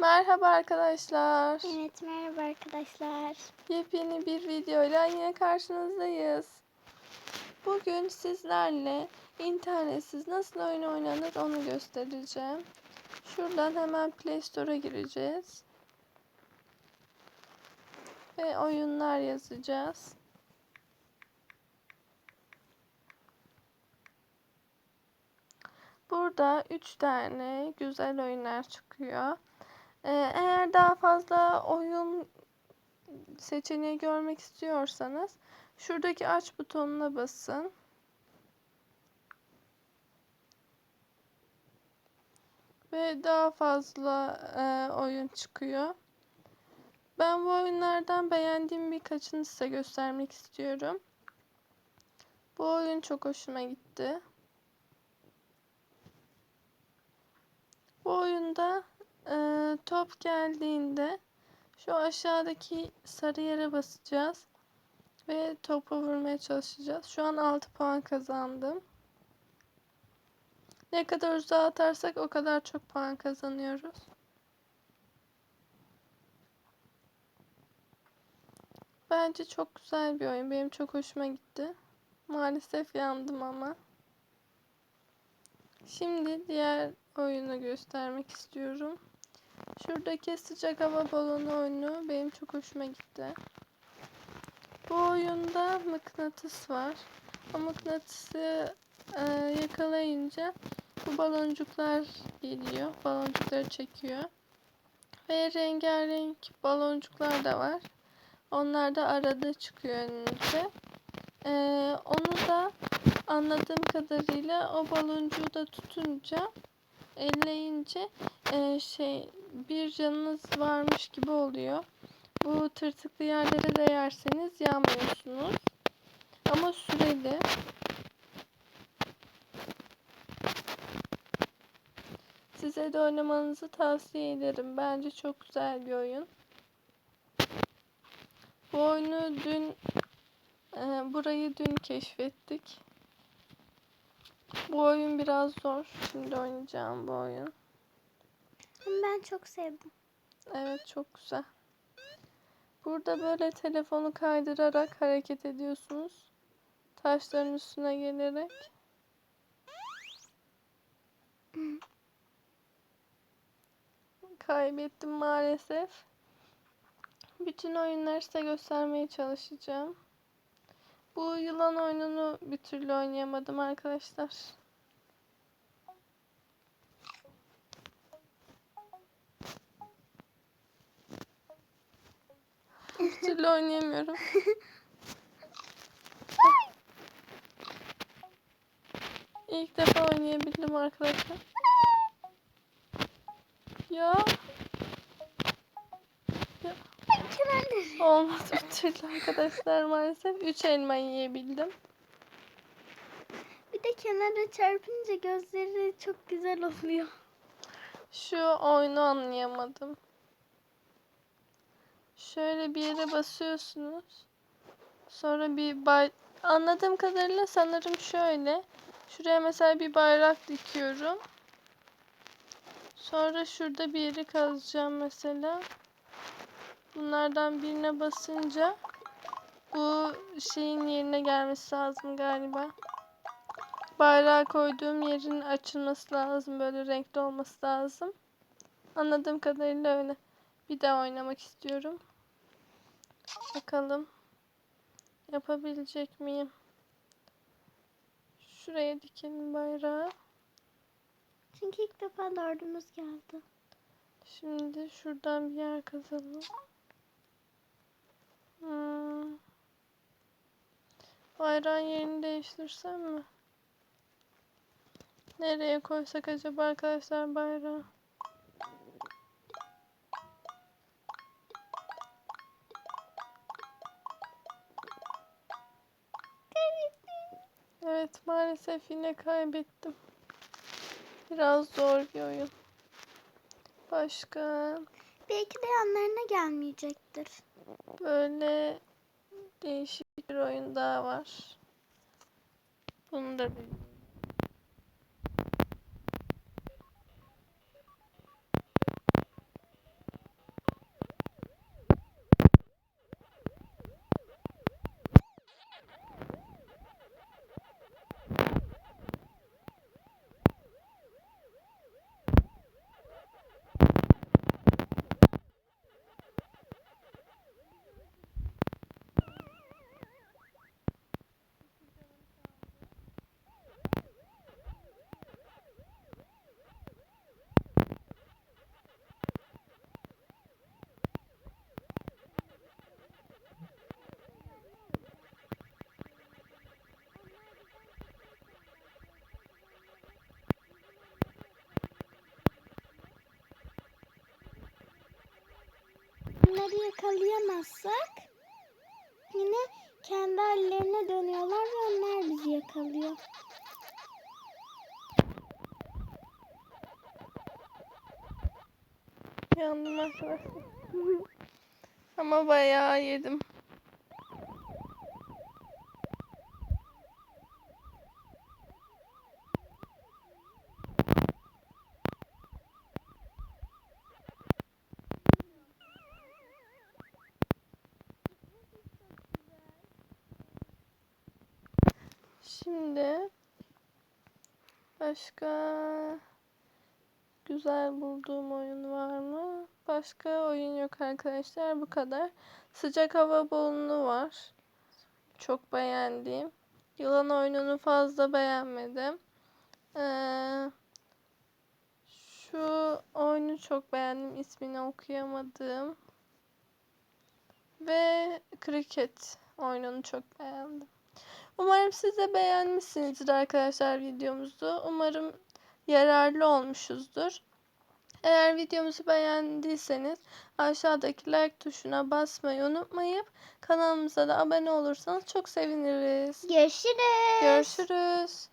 Merhaba arkadaşlar. Evet merhaba arkadaşlar. Yepyeni bir videoyla yine karşınızdayız. Bugün sizlerle internetsiz nasıl oyun oynanır onu göstereceğim. Şuradan hemen Play Store'a gireceğiz. Ve oyunlar yazacağız. Burada 3 tane güzel oyunlar çıkıyor. Ee, eğer daha fazla oyun seçeneği görmek istiyorsanız şuradaki aç butonuna basın. Ve daha fazla e, oyun çıkıyor. Ben bu oyunlardan beğendiğim birkaçını size göstermek istiyorum. Bu oyun çok hoşuma gitti. Bu oyunda e, top geldiğinde şu aşağıdaki sarı yere basacağız ve topu vurmaya çalışacağız. Şu an 6 puan kazandım. Ne kadar uzağa atarsak o kadar çok puan kazanıyoruz. Bence çok güzel bir oyun. Benim çok hoşuma gitti. Maalesef yandım ama. Şimdi diğer oyunu göstermek istiyorum. Şuradaki sıcak hava balonu oyunu benim çok hoşuma gitti. Bu oyunda mıknatıs var. O mıknatısı e, yakalayınca bu baloncuklar geliyor. Baloncukları çekiyor. Ve rengarenk baloncuklar da var. Onlar da arada çıkıyor önünüze. E, onu da anladığım kadarıyla o baloncuğu da tutunca elleyince e, şey bir canınız varmış gibi oluyor. Bu tırtıklı yerlere değerseniz yanmıyorsunuz. Ama süreli. Size de oynamanızı tavsiye ederim. Bence çok güzel bir oyun. Bu oyunu dün e, burayı dün keşfettik. Bu oyun biraz zor. Şimdi oynayacağım bu oyun. Ben çok sevdim. Evet çok güzel. Burada böyle telefonu kaydırarak hareket ediyorsunuz. Taşların üstüne gelerek. Kaybettim maalesef. Bütün oyunları size göstermeye çalışacağım. Bu yılan oyununu bir türlü oynayamadım arkadaşlar. Bir türlü oynayamıyorum. İlk defa oynayabildim arkadaşlar. Ya. ya. Olmadı bir türlü arkadaşlar maalesef. 3 elma yiyebildim. Bir de kenara çarpınca gözleri çok güzel oluyor. Şu oyunu anlayamadım. Şöyle bir yere basıyorsunuz. Sonra bir bay... Anladığım kadarıyla sanırım şöyle. Şuraya mesela bir bayrak dikiyorum. Sonra şurada bir yeri kazacağım mesela. Bunlardan birine basınca bu şeyin yerine gelmesi lazım galiba. Bayrağı koyduğum yerin açılması lazım. Böyle renkli olması lazım. Anladığım kadarıyla öyle. Bir daha oynamak istiyorum. Bakalım. Yapabilecek miyim? Şuraya dikelim bayrağı. Çünkü ilk defa lordumuz geldi. Şimdi şuradan bir yer kazalım. Hmm. Bayrağın yerini değiştirsem mi? Nereye koysak acaba arkadaşlar bayrağı? Evet maalesef yine kaybettim. Biraz zor bir oyun. Başka Belki de yanlarına gelmeyecektir. böyle değişik bir oyun daha var. Bunu da bilmiyorum. Yakalayamazsak yine kendi hallerine dönüyorlar ve onlar bizi yakalıyor. Yandım arkadaşlar. Ama bayağı yedim. Şimdi başka güzel bulduğum oyun var mı? Başka oyun yok arkadaşlar. Bu kadar. Sıcak hava balonu var. Çok beğendiğim. Yılan oyununu fazla beğenmedim. Ee, şu oyunu çok beğendim. İsmini okuyamadım. Ve kriket oyununu çok beğendim. Umarım siz de beğenmişsinizdir arkadaşlar videomuzu. Umarım yararlı olmuşuzdur. Eğer videomuzu beğendiyseniz aşağıdaki like tuşuna basmayı unutmayıp kanalımıza da abone olursanız çok seviniriz. Görüşürüz. Görüşürüz.